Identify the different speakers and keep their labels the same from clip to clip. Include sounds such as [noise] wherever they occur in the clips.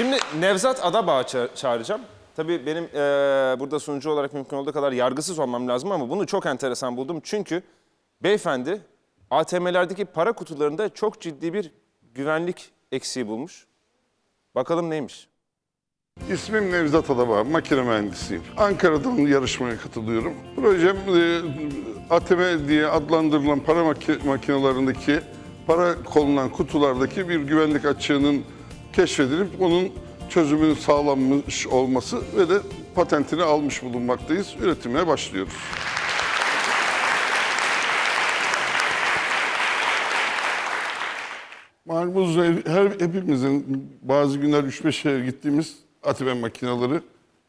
Speaker 1: Şimdi Nevzat Adabağ ça- çağıracağım. Tabii benim eee, burada sunucu olarak mümkün olduğu kadar yargısız olmam lazım ama bunu çok enteresan buldum. Çünkü beyefendi ATM'lerdeki para kutularında çok ciddi bir güvenlik eksiği bulmuş. Bakalım neymiş?
Speaker 2: İsmim Nevzat Adabağ, makine mühendisiyim. Ankara'dan yarışmaya katılıyorum. Projem e, ATM diye adlandırılan para maki- makinelerindeki para konulan kutulardaki bir güvenlik açığının keşfedilip onun çözümünün sağlanmış olması ve de patentini almış bulunmaktayız. Üretimine başlıyoruz. Malumunuz her hepimizin bazı günler 3-5 şehre gittiğimiz ATM makineleri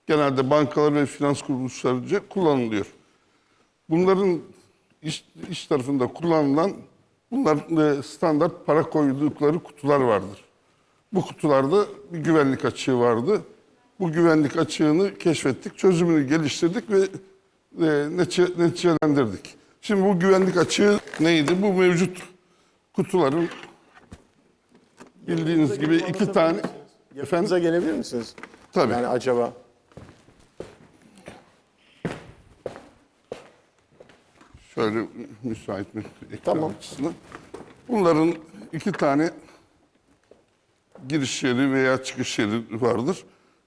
Speaker 2: genelde bankalar ve finans kuruluşlarınca kullanılıyor. Bunların iş, iş tarafında kullanılan bunlar e, standart para koydukları kutular vardır. Bu kutularda bir güvenlik açığı vardı. Bu güvenlik açığını keşfettik, çözümünü geliştirdik ve e, netice- neticelendirdik. Şimdi bu güvenlik açığı neydi? Bu mevcut kutuların bildiğiniz gibi iki tane efendim
Speaker 3: Bize gelebilir misiniz?
Speaker 2: tabii
Speaker 3: Yani acaba
Speaker 2: şöyle müsait mi ekran
Speaker 3: Tamam.
Speaker 2: açısından. Bunların iki tane giriş yeri veya çıkış yeri vardır.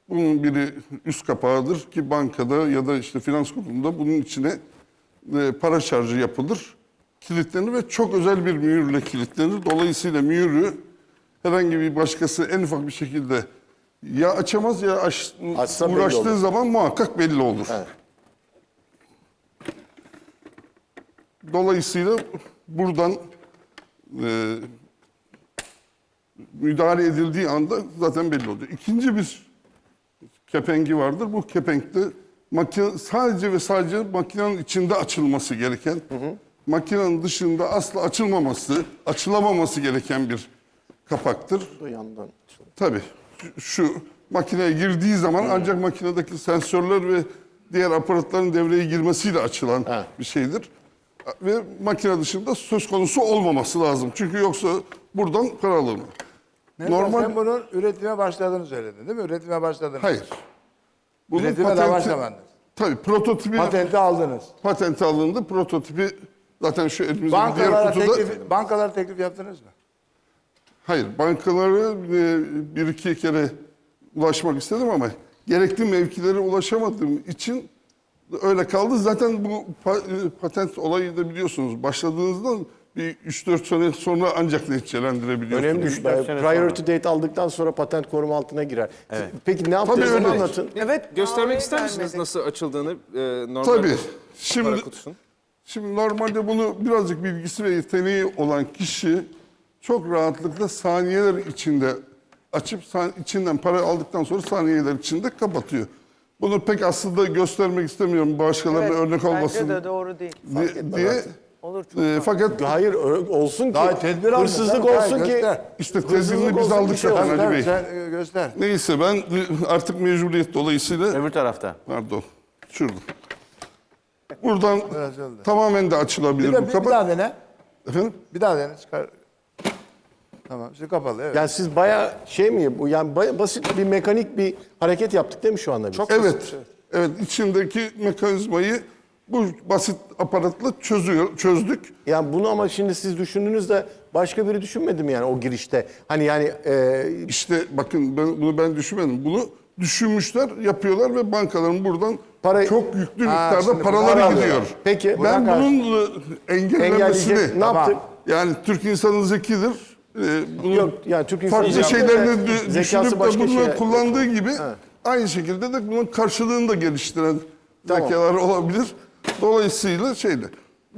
Speaker 2: Bunun biri üst kapağıdır ki bankada ya da işte finans kurumunda bunun içine e, para şarjı yapılır. Kilitlenir ve çok özel bir mühürle kilitlenir. Dolayısıyla mühürü herhangi bir başkası en ufak bir şekilde ya açamaz ya aç,
Speaker 3: Açsa belli
Speaker 2: uğraştığı
Speaker 3: olur.
Speaker 2: zaman muhakkak belli olur.
Speaker 3: Evet.
Speaker 2: Dolayısıyla buradan e, müdahale edildiği anda zaten belli oluyor. İkinci bir kepengi vardır. Bu kepenkte makine sadece ve sadece makinenin içinde açılması gereken, makinenin dışında asla açılmaması, açılamaması gereken bir kapaktır.
Speaker 3: bu yandan.
Speaker 2: Tabii şu, makineye girdiği zaman ancak makinedeki sensörler ve diğer aparatların devreye girmesiyle açılan
Speaker 3: Ha.
Speaker 2: bir şeydir. Ve makine dışında söz konusu olmaması lazım. Çünkü yoksa buradan para alınır.
Speaker 4: Normal.
Speaker 2: Normal
Speaker 4: Sen bunun üretime başladığını söyledin değil mi? Üretime başladınız.
Speaker 2: hayır. Bunun
Speaker 4: Üretime daha başlamadınız.
Speaker 2: Tabii prototipi
Speaker 4: Patenti aldınız.
Speaker 2: patenti alındı. Prototipi zaten şu elimizde bir diğer
Speaker 4: Bankalara
Speaker 2: kutuda.
Speaker 4: teklif, bankalara teklif yaptınız mı?
Speaker 2: Hayır, bankalara e, bir iki kere ulaşmak istedim ama gerekli mevkilere ulaşamadığım için öyle kaldı. Zaten bu e, patent olayı da biliyorsunuz başladığınızda bir 3-4 sene sonra ancak neticelendirebiliyorsunuz.
Speaker 3: Önemli. Priority date aldıktan sonra patent koruma altına girer. Peki ne yaptınız
Speaker 2: öyle.
Speaker 3: anlatın.
Speaker 1: Evet, göstermek ister misiniz nasıl açıldığını e, normal
Speaker 2: Tabii.
Speaker 1: para
Speaker 2: Şimdi
Speaker 1: kutusunun?
Speaker 2: Şimdi normalde bunu birazcık bilgisi ve yeteneği olan kişi çok rahatlıkla saniyeler içinde açıp san- içinden para aldıktan sonra saniyeler içinde kapatıyor. Bunu pek aslında göstermek istemiyorum başkalarına
Speaker 5: Evet,
Speaker 2: örnek olmasın
Speaker 5: Bence de doğru değil.
Speaker 2: di- diye.
Speaker 5: Olur çok
Speaker 2: E, fakat
Speaker 3: Hayır olsun ki
Speaker 4: Daha tedbir alın.
Speaker 3: hırsızlık
Speaker 4: Sen-
Speaker 3: olsun ki
Speaker 4: göster.
Speaker 2: işte
Speaker 3: hırsızlık
Speaker 2: tedbirini biz
Speaker 3: olsun,
Speaker 2: aldık
Speaker 3: şey
Speaker 2: zaten
Speaker 3: olsun.
Speaker 2: Ali Bey.
Speaker 4: Sen e, göster.
Speaker 2: Neyse ben artık mecburiyet dolayısıyla
Speaker 6: Öbür tarafta.
Speaker 2: pardon şurada. Buradan tamamen de açılabilir
Speaker 4: Bir, de,
Speaker 2: bu
Speaker 4: bir, bir
Speaker 2: kapak.
Speaker 4: daha dene.
Speaker 2: Efendim?
Speaker 4: Bir daha dene. Çıkar. Tamam. Şimdi kapalı. Evet.
Speaker 3: yani siz baya şey mi bu yani baya basit bir mekanik bir hareket yaptık değil mi şu anda biz? Çok
Speaker 2: Evet. Evet içindeki mekanizmayı bu basit aparatla çözüyor, çözdük.
Speaker 3: Yani bunu ama şimdi siz düşündünüz de başka biri düşünmedi mi yani o girişte? Hani yani e,
Speaker 2: İşte bakın ben, bunu ben düşünmedim. Bunu düşünmüşler, yapıyorlar ve bankaların buradan
Speaker 3: Parayı-
Speaker 2: çok yüklü
Speaker 4: Ha,
Speaker 2: miktarda paraları
Speaker 3: para
Speaker 2: gidiyor.
Speaker 3: Peki,
Speaker 2: ben bunun engellenmesini
Speaker 3: ne yaptık?
Speaker 2: yani Türk insanı zekidir. Ee, bunu
Speaker 3: Yok, yani Türk
Speaker 2: farklı şeylerini
Speaker 3: de
Speaker 2: düşünüp de bunu
Speaker 3: şeye-
Speaker 2: kullandığı gibi aynı şekilde de bunun karşılığını da geliştiren
Speaker 3: Tamam.
Speaker 2: olabilir. Dolayısıyla şeyde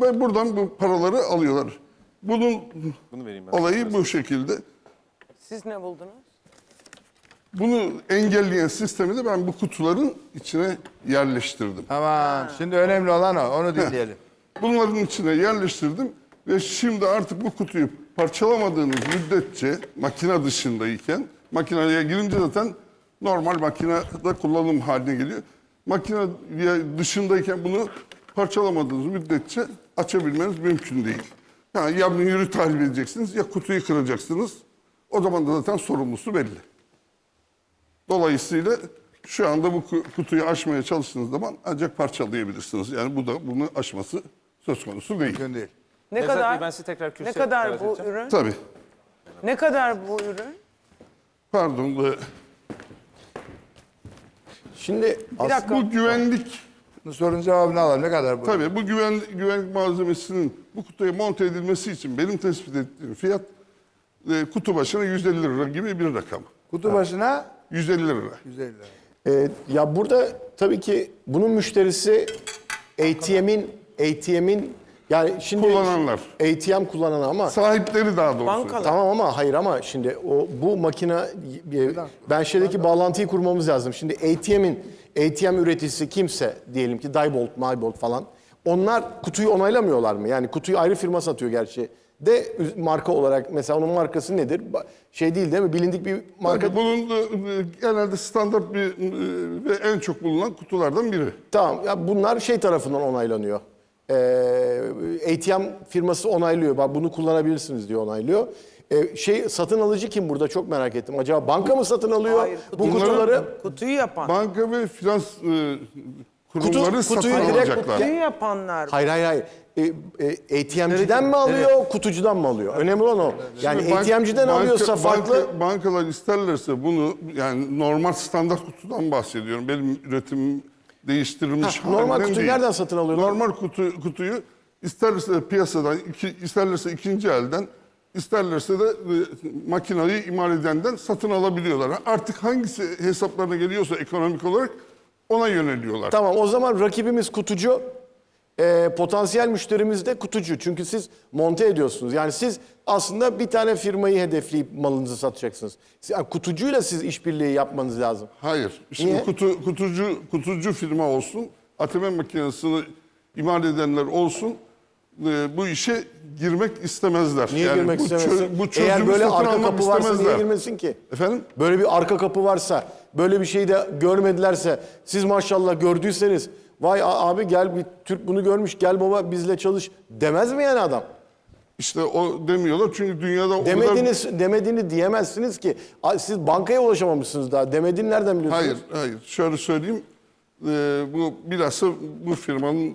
Speaker 2: ve buradan bu paraları alıyorlar. Bunun
Speaker 1: Bunu vereyim ben.
Speaker 2: olayı bu şekilde.
Speaker 5: Siz ne buldunuz?
Speaker 2: Bunu engelleyen sistemi de ben bu kutuların içine yerleştirdim.
Speaker 4: Tamam. Şimdi önemli olan o. Onu dinleyelim.
Speaker 2: Bunların içine yerleştirdim ve şimdi artık bu kutuyu parçalamadığınız müddetçe makine dışındayken makineye girince zaten normal makinede kullanım haline geliyor. Makine dışındayken bunu parçalamadığınız müddetçe açabilmeniz mümkün değil. Yani ya mühürü tahlil edeceksiniz ya kutuyu kıracaksınız. O zaman da zaten sorumlusu belli. Dolayısıyla şu anda bu ku- kutuyu açmaya çalıştığınız zaman ancak parçalayabilirsiniz. Yani bu da bunu aşması söz konusu değil.
Speaker 4: Mümkün değil.
Speaker 5: Ne
Speaker 1: Nevzat
Speaker 5: kadar?
Speaker 1: Bey, ben sizi tekrar
Speaker 5: ne kadar
Speaker 1: davet
Speaker 5: bu
Speaker 1: edeceğim.
Speaker 5: ürün?
Speaker 2: Tabii.
Speaker 5: Ne kadar bu ürün?
Speaker 2: Pardon. e,
Speaker 3: Şimdi
Speaker 5: Bir dakika.
Speaker 2: Bu güvenlik
Speaker 4: sorunun cevabını alalım. Ne kadar bu?
Speaker 2: Tabii bu güven, güvenlik malzemesinin bu kutuya monte edilmesi için benim tespit ettiğim fiyat e, kutu başına 150 lira gibi bir rakam.
Speaker 4: Kutu başına
Speaker 2: 150 lira.
Speaker 4: 150 lira.
Speaker 3: Ee, ya burada tabii ki bunun müşterisi ATM'in ATM'in yani şimdi
Speaker 2: Kullananlar.
Speaker 3: ATM kullanan ama
Speaker 2: Sahipleri daha doğrusu.
Speaker 5: Bankalar.
Speaker 3: tamam ama hayır ama şimdi o bu makine e, ben şeydeki bağlantıyı kurmamız lazım. Şimdi ATM'in ATM üreticisi kimse diyelim ki Diebold, Mybolt falan onlar kutuyu onaylamıyorlar mı? Yani kutuyu ayrı firma satıyor gerçi. De üz- marka olarak mesela onun markası nedir? Ba- Şey değil değil mi? Bilindik bir marka.
Speaker 2: Tabii bunun e, genelde standart bir e, ve en çok bulunan kutulardan biri.
Speaker 3: Tamam ya bunlar şey tarafından onaylanıyor. Ee, ATM firması onaylıyor. Bak bunu kullanabilirsiniz diye onaylıyor. Ee, şey satın alıcı kim burada çok merak ettim. Acaba banka mı satın alıyor
Speaker 5: Hayır,
Speaker 3: bu
Speaker 5: kutu-
Speaker 3: kutuları?
Speaker 5: Kutuyu yapan.
Speaker 2: Banka ve finans e, kurumları satın
Speaker 3: kutuyu direkt-
Speaker 2: alacaklar.
Speaker 5: Kutuyu yapanlar.
Speaker 3: Hayır hayır hayır. Ee, e, ATM'ciden mi alıyor, kutucudan mı alıyor? Önemli olan o. Yani
Speaker 2: Şimdi bank-
Speaker 3: ATM'ciden
Speaker 2: banka-
Speaker 3: alıyorsa farklı.
Speaker 2: banka- bankalar isterlerse bunu yani normal standart kutudan bahsediyorum. Benim üretim değiştirilmiş
Speaker 3: Ha, normal kutuyu
Speaker 2: değil.
Speaker 3: nereden satın alıyorlar?
Speaker 2: Normal kutu, kutuyu isterlerse piyasadan, iki, isterlerse ikinci elden, isterlerse de e, makinayı imal edenden satın alabiliyorlar. Artık hangisi hesaplarına geliyorsa ekonomik olarak ona yöneliyorlar.
Speaker 3: Tamam o zaman rakibimiz kutucu, e, potansiyel müşterimiz de kutucu. Çünkü siz monte ediyorsunuz. Yani siz aslında bir tane firmayı hedefleyip malınızı satacaksınız. Yani kutucuyla siz işbirliği yapmanız lazım.
Speaker 2: Hayır. Şimdi
Speaker 3: Niye?
Speaker 2: kutu, kutucu kutucu firma olsun, ATM makinesini imal edenler olsun. e, bu işe girmek istemezler.
Speaker 3: Niye girmek
Speaker 2: bu çö-
Speaker 3: istemezsin?
Speaker 2: bu çözümü
Speaker 3: Eğer böyle
Speaker 2: satın
Speaker 3: arka
Speaker 2: almak
Speaker 3: kapı varsa niye girmesin ki?
Speaker 2: Efendim?
Speaker 3: Böyle bir arka kapı varsa, böyle bir şeyi de görmedilerse, siz maşallah gördüyseniz, vay abi gel bir Türk bunu görmüş, gel baba bizle çalış demez mi yani adam?
Speaker 2: İşte o demiyorlar çünkü dünyada o.
Speaker 3: Demediniz, demediğini diyemezsiniz ki. Siz bankaya ulaşamamışsınız daha. Demediğini nereden biliyorsunuz?
Speaker 2: Hayır, hayır. Şöyle söyleyeyim. Ee, bu bilhassa bu firmanın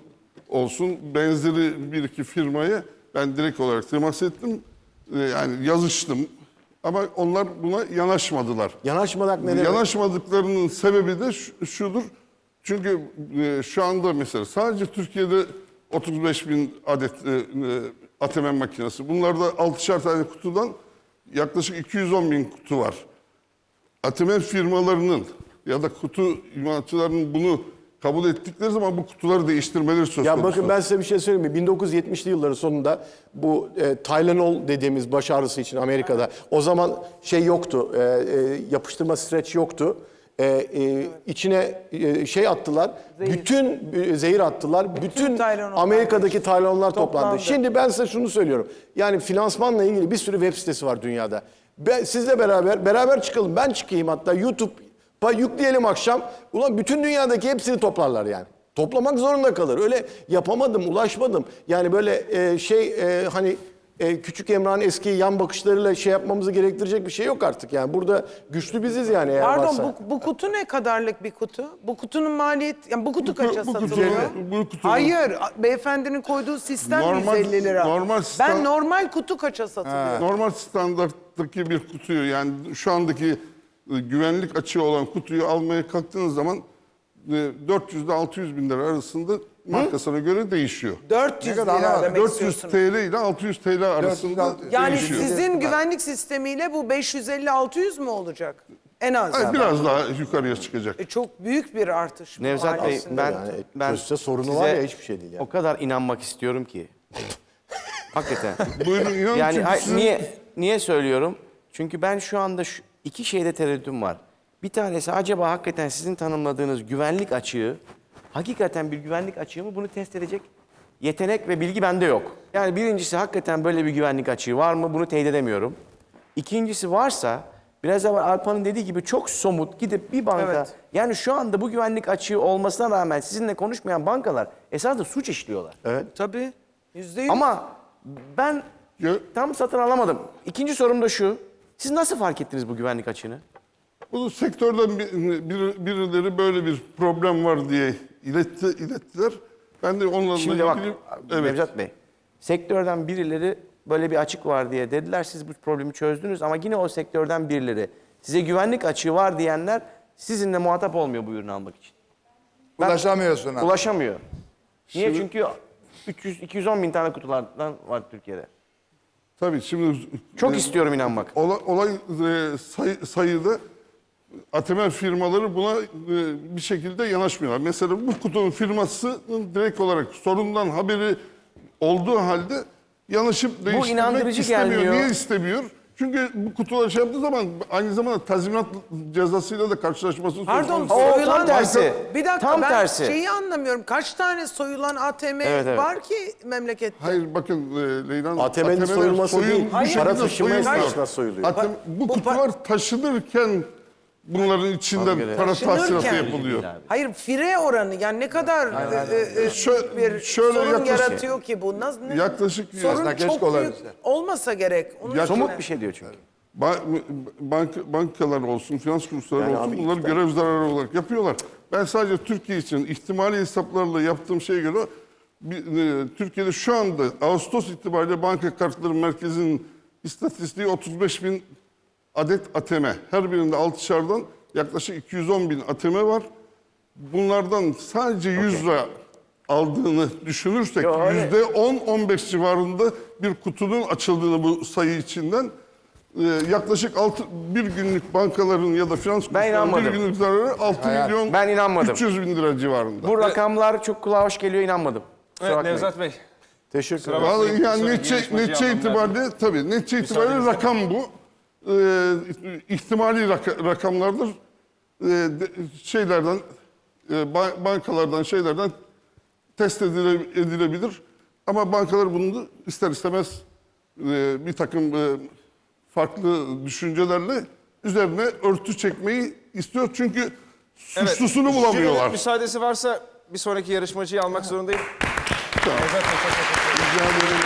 Speaker 2: olsun benzeri bir iki firmaya ben direkt olarak temas ettim. Ee, yani yazıştım. Ama onlar buna yanaşmadılar.
Speaker 3: Yanaşmadak ne demek?
Speaker 2: Yanaşmadıklarının sebebi de şu- şudur. Çünkü e, şu anda mesela sadece Türkiye'de 35 bin adet e, e, ATM makinesi. Bunlarda 6'şar tane kutudan yaklaşık 210 bin kutu var. ATM firmalarının ya da kutu imalatçılarının bunu kabul ettikleri zaman bu kutuları değiştirmeleri söz
Speaker 3: Ya
Speaker 2: konusu.
Speaker 3: bakın ben size bir şey söyleyeyim mi? 1970'li yılların sonunda bu e, Tylenol dediğimiz baş ağrısı için Amerika'da o zaman şey yoktu, e, e, yapıştırma streç yoktu. E, e, içine e, şey attılar, bütün e, zehir attılar, bütün,
Speaker 5: Tylenol'lar
Speaker 3: Amerika'daki Tylenol'lar toplandı.
Speaker 5: Toplandı.
Speaker 3: Şimdi ben size şunu söylüyorum. Yani finansmanla ilgili bir sürü web sitesi var dünyada. Ben, sizle beraber, beraber çıkalım. Ben çıkayım hatta YouTube Yükleyelim akşam. Ulan bütün dünyadaki hepsini toplarlar yani. Toplamak zorunda kalır. Öyle yapamadım, ulaşmadım. Yani böyle e, şey e, hani e, küçük Emrah'ın eski yan bakışlarıyla şey yapmamızı gerektirecek bir şey yok artık. Yani burada güçlü biziz yani eğer
Speaker 5: Pardon
Speaker 3: varsa.
Speaker 5: bu, bu kutu ne kadarlık bir kutu? Bu kutunun maliyet yani bu kutu kaça
Speaker 2: bu kutu-
Speaker 5: satılıyor?
Speaker 2: bu kutunun-
Speaker 5: Hayır, beyefendinin koyduğu sistem
Speaker 2: Normal-
Speaker 5: 150 lira.
Speaker 2: normal sistem-
Speaker 5: Ben normal kutu kaça satılıyor?
Speaker 2: Normal standarttaki bir kutuyu yani şu andaki e, güvenlik açığı olan kutuyu almaya kalktığınız zaman 400 ile 600 bin lira arasında markasına göre değişiyor.
Speaker 5: 400
Speaker 4: Ne kadar
Speaker 5: lira demek
Speaker 2: 400
Speaker 5: istiyorsunuz.
Speaker 2: TL ile 600 TL arasında
Speaker 4: 400,
Speaker 5: Yani
Speaker 2: değişiyor.
Speaker 5: sizin güvenlik sistemiyle bu 550-600 mü olacak? En az.
Speaker 2: Hayır, biraz daha yukarıya çıkacak.
Speaker 5: E, çok büyük bir artış. bu
Speaker 6: Nevzat Bey ben
Speaker 3: yani
Speaker 6: ben
Speaker 3: çözse sorunu var ya, hiçbir şey değil yani.
Speaker 6: O kadar inanmak istiyorum ki. [laughs] Hakikaten.
Speaker 2: Buyurun inanın
Speaker 6: yani
Speaker 2: çünkü
Speaker 6: hay-
Speaker 2: sizin-
Speaker 6: niye niye söylüyorum? Çünkü ben şu anda şu iki şeyde tereddütüm var. Bir tanesi acaba hakikaten sizin tanımladığınız güvenlik açığı hakikaten bir güvenlik açığı mı bunu test edecek yetenek ve bilgi bende yok. Yani birincisi hakikaten böyle bir güvenlik açığı var mı bunu teyit edemiyorum. İkincisi varsa biraz evvel Alpan'ın dediği gibi çok somut gidip bir banka
Speaker 5: Evet.
Speaker 6: yani şu anda bu güvenlik açığı olmasına rağmen sizinle konuşmayan bankalar esasında suç işliyorlar.
Speaker 5: Tabii. Yüzde yüz.
Speaker 6: Ama ben
Speaker 2: Ya-
Speaker 6: tam satın alamadım. İkinci sorum da şu. Siz nasıl fark ettiniz bu güvenlik açığını?
Speaker 2: Bunu sektörden bir, bir- birileri böyle bir problem var diye iletti, ilettiler. Ben de onlarla
Speaker 6: Şimdi bak.
Speaker 2: Evet.
Speaker 6: Nevzat Bey, sektörden birileri böyle bir açık var diye dediler. Siz bu problemi çözdünüz ama yine o sektörden birileri size güvenlik açığı var diyenler sizinle muhatap olmuyor bu ürünü almak için.
Speaker 4: Ulaşamıyorsun. ha.
Speaker 6: Ulaşamıyor. Niye?
Speaker 2: Şimdi-
Speaker 6: Çünkü 300 210 bin tane kutulardan var Türkiye'de.
Speaker 2: Tabii şimdi...
Speaker 6: Çok
Speaker 2: e,
Speaker 6: istiyorum inanmak.
Speaker 2: Olay, olay e, sayı, sayıda ATM firmaları buna e, bir şekilde yanaşmıyorlar. Mesela bu kutunun firmasının direkt olarak sorundan haberi olduğu halde yanaşıp değiştirmek
Speaker 6: inandırıcı
Speaker 2: istemiyor.
Speaker 6: gelmiyor.
Speaker 2: Niye istemiyor? Çünkü bu kutular şey yaptığı zaman aynı zamanda tazminat cezasıyla da karşılaşması söz
Speaker 5: Pardon
Speaker 2: konusu.
Speaker 6: O
Speaker 5: soyulan...
Speaker 6: tam tersi.
Speaker 5: Bir dakika
Speaker 6: Tam
Speaker 5: ben
Speaker 6: tersi.
Speaker 5: şeyi anlamıyorum. Kaç tane soyulan ATM
Speaker 6: Evet, evet.
Speaker 5: var ki memlekette?
Speaker 2: Hayır bakın e, Leyla
Speaker 3: ATM'nin soyulması
Speaker 2: soyul-
Speaker 3: değil,
Speaker 2: bu
Speaker 3: para taşıma esnasında soyuluyor.
Speaker 2: ATM bu,
Speaker 5: Bu
Speaker 2: kutular taşınırken bunların içinden para tahsilatı yapılıyor.
Speaker 5: Hayır fire oranı yani ne kadar e, e, e,
Speaker 2: Şö-
Speaker 5: bir
Speaker 2: şöyle
Speaker 5: sorun
Speaker 2: yaklaşık-
Speaker 5: yaratıyor ki bu? Nasıl, ne-
Speaker 2: Yaklaşık
Speaker 5: sorun
Speaker 4: keşke
Speaker 5: çok büyük
Speaker 4: olabilse.
Speaker 5: olmasa gerek. Onun için-
Speaker 6: Somut bir şey diyor çünkü.
Speaker 2: Ba- bank, bankalar olsun, finans kuruluşları
Speaker 3: Yani
Speaker 2: olsun bunları
Speaker 3: iki
Speaker 2: görev zararı olarak yapıyorlar. Ben sadece Türkiye için ihtimali hesaplarla yaptığım şeye göre bir, e, Türkiye'de şu anda Ağustos itibariyle banka kartları merkezinin istatistiği 35 bin adet ATM. Her birinde altışardan yaklaşık 210 bin ATM var. Bunlardan sadece 100 lira aldığını düşünürsek
Speaker 6: Yo, öyle.
Speaker 2: yüzde 10-15 civarında bir kutunun açıldığını bu sayı içinden e, yaklaşık 6 bir günlük bankaların ya da finans kuruluşlarının
Speaker 6: inanmadım.
Speaker 2: bir günlük zararı 6 milyon
Speaker 6: Ben inanmadım.
Speaker 2: 300 bin lira civarında.
Speaker 6: Bu rakamlar çok kulağa hoş geliyor inanmadım. Kusura
Speaker 1: Evet
Speaker 6: bakmayın.
Speaker 1: Nevzat Bey.
Speaker 3: Teşekkür ederim.
Speaker 2: Vallahi yani
Speaker 1: Sonra
Speaker 2: netçe, netçe itibariyle tabii netçe itibariyle rakam bu. Ee, ihtimali raka- rakamlardır. Ee, de- şeylerden e, ba- bankalardan şeylerden test edile- edilebilir. Ama bankalar bunu ister istemez e, bir takım e, farklı düşüncelerle üzerine örtü çekmeyi istiyor. Çünkü suçlusunu
Speaker 1: Jürinin
Speaker 2: bulamıyorlar.
Speaker 1: müsaadesi varsa bir sonraki yarışmacıyı almak zorundayım.
Speaker 2: Rica ederim.